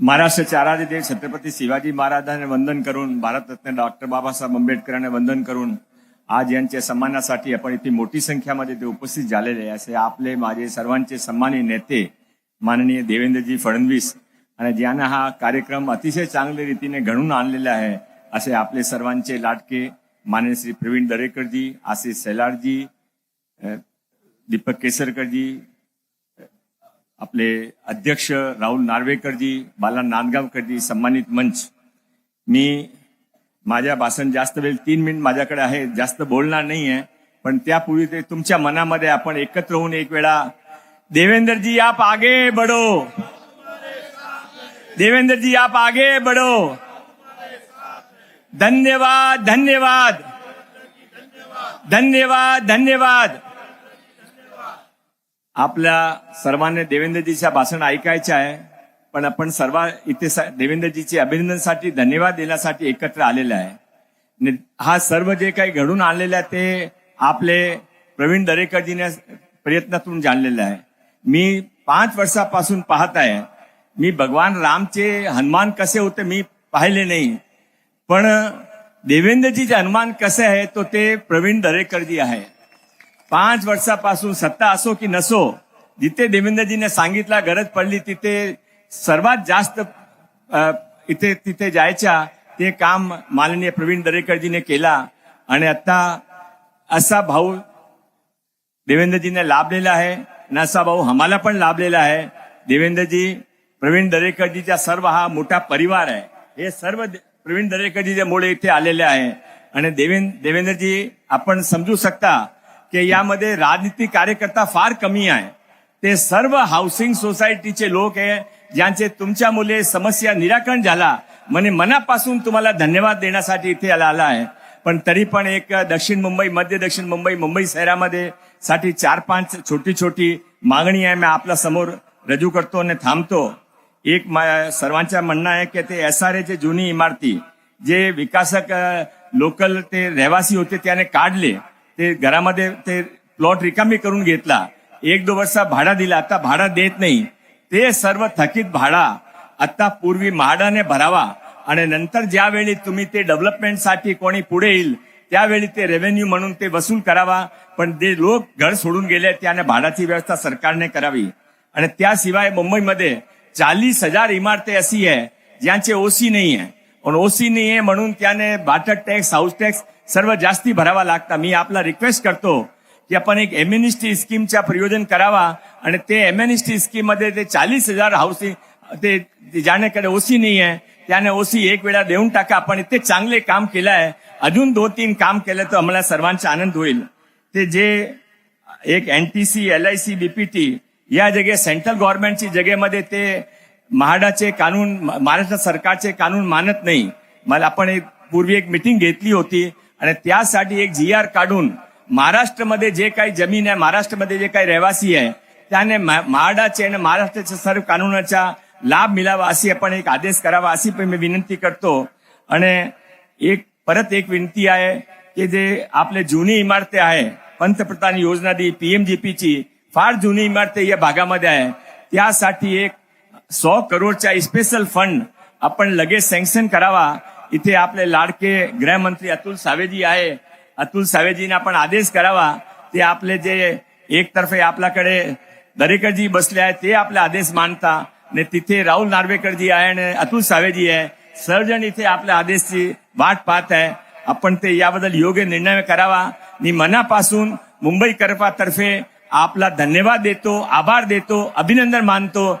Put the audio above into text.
महाराष्ट्राचे आराध्य देव छत्रपती शिवाजी महाराजांना वंदन करून भारतरत्न डॉक्टर बाबासाहेब आंबेडकरांना वंदन करून आज यांच्या सन्मानासाठी आपण इथे मोठी संख्यामध्ये ते उपस्थित झालेले आहे. असे आपले माझे सर्वांचे सन्मानी नेते माननीय देवेंद्रजी फडणवीस आणि ज्यांना हा कार्यक्रम अतिशय चांगल्या रीतीने घडून आणलेला आहे असे आपले सर्वांचे लाटके माननीय श्री प्रवीण दरेकरजी आशिष सैलाडजी दीपक केसरकरजी आपले अध्यक्ष राहुल नार्वेकरजी बाला नांदगावकरजी सन्मानित मंच. मी माझ्या भाषण जास्त वेळ तीन मिनिट माझ्याकडे आहे जास्त बोलणार नाही आहे पण त्यापूर्वी ते तुमच्या मनामध्ये आपण एकत्र होऊन एक वेळा देवेंद्रजी आप आगे बढो. देवेंद्रजी आप आगे बढो. धन्यवाद धन्यवाद. धन्यवाद धन्यवाद. आपल्या सर्वांनी देवेंद्रजीच्या भाषण ऐकायचे आहे पण आपण सर्व इथे देवेंद्रजीचे अभिनंदनसाठी धन्यवाद देण्यासाठी एकत्र आलेले आहे. नि- हा सर्व जे काही घडून आणलेलं आहे ते आपले प्रवीण दरेकरजीने प्रयत्नातून जाणलेलं आहे. मी पाच वर्षापासून पाहत आहे मी भगवान रामचे हनुमान कसे होते मी पाहिले नाही पण देवेंद्रजीचे हनुमान कसे आहे तो ते प्रवीण दरेकरजी आहे. पाच वर्षापासून सत्ता असो की नसो जिथे देवेंद्रजीने सांगितलं गरज पडली तिथे सर्वात जास्त इथे तिथे जायच्या ते काम माननीय प्रवीण दरेकरजीने केला. आणि आता असा भाऊ देवेंद्रजीने लाभलेला आहे आणि असा भाऊ आम्हाला पण लाभलेला आहे. देवेंद्रजी प्रवीण दरेकरजीचा सर्व हा मोठा परिवार आहे. हे सर्व प्रवीण दरेकरजीच्या मुळे इथे आलेले आहे. आणि देवेंद्र देवेंद्रजी आपण समजू शकता की यामध्ये राजनीतिक कार्यकर्ता फार कमी आहे. ते सर्व हाऊसिंग सोसायटीचे लोक आहे ज्यांचे तुमच्या मुले समस्या निराकरण झाला म्हणजे मनापासून तुम्हाला धन्यवाद देण्यासाठी इथे आला आला आहे. पण तरी पण एक दक्षिण मुंबई मध्य दक्षिण मुंबई मुंबई शहरामध्ये साठी चार पाच छोटी छोटी मागणी आहे. मी आपल्यासमोर रजू करतो आणि थांबतो. एक मा- म्हणणं आहे की ते एस आर एचे जुनी इमारती जे विकासक लोकल ते रहिवासी होते त्याने काढले. ते घरामध्ये ते प्लॉट रिकामी करून घेतला. एक दोन वर्षा भाडा दिला. आता भाडा देत नाही. ते सर्व थकीत भाडा आता पूर्वी म्हाडाने भरावा. आणि नंतर ज्यावेळी तुम्ही ते डेव्हलपमेंटसाठी कोणी पुढे येईल त्यावेळी ते रेव्हेन्यू म्हणून ते वसूल करावा. पण जे लोक घर सोडून गेले त्याने भाडाची व्यवस्था सरकारने करावी. आणि त्याशिवाय मुंबईमध्ये चाळीस हजार इमारती अशी आहे ज्यांचे ओसी नाही आहे. पण ओसी नाही आहे म्हणून त्याने वाटर टॅक्स हाऊस टॅक्स सर्व जास्ती भरावा लागता. मी आपला रिक्वेस्ट करतो की आपण एक एम्युनिस्टी स्कीमचा प्रयोजन करावा आणि ते एम्युनिस्टी स्कीममध्ये ते चाळीस हजार हाऊसिंग ते ते ओसी नाही आहे त्याने ओसी एक वेळा देऊन टाका. आपण इथे चांगले काम केलं आहे अजून दोन तीन काम केलं तर आम्हाला सर्वांचा आनंद होईल. ते जे एक NTC L I C BPT या जगे सेंट्रल गव्हर्नमेंटची जगेमध्ये ते म्हाडाचे कानून महाराष्ट्र सरकारचे कानून मानत नाही. मला आपण एक पूर्वी एक मिटिंग घेतली होती आणि त्यासाठी एक जी आर काढून महाराष्ट्रामध्ये जे काही जमीन आहे महाराष्ट्रामध्ये जे काही रहिवासी आहे त्याने मा- म्हाडाचे आणि महाराष्ट्राच्या सर्व कानूनाचा लाभ मिळावा अशी आपण एक आदेश करावा अशी पण मी विनंती करतो. आणि एक परत एक विनंती आहे की जे आपले जुनी इमारती आहे पंतप्रधान योजना दी पीएमजीपीची फार जुनी इमारती या भागामध्ये आहे. त्यासाठी एक सौ करोडचा स्पेशल फंड आपण लगेच सँक्शन करावा. इथे आपले लाडके गृहमंत्री अतुल सावेजी आहे. अतुल सावेजीने आपण आदेश करावा. ते आपले जे एकतर्फे आपल्याकडे दरेकरजी बसले आहे ते आपले आदेश मानता. आणि तिथे राहुल नार्वेकरजी आहे आणि अतुल सावेजी आहे. सर्वजण इथे आपल्या आदेशची वाट पाहत आहे. आपण ते याबद्दल योग्य निर्णय करावा. मी मनापासून मुंबई तर्फे आपला धन्यवाद देतो आभार देतो अभिनंदन मानतो.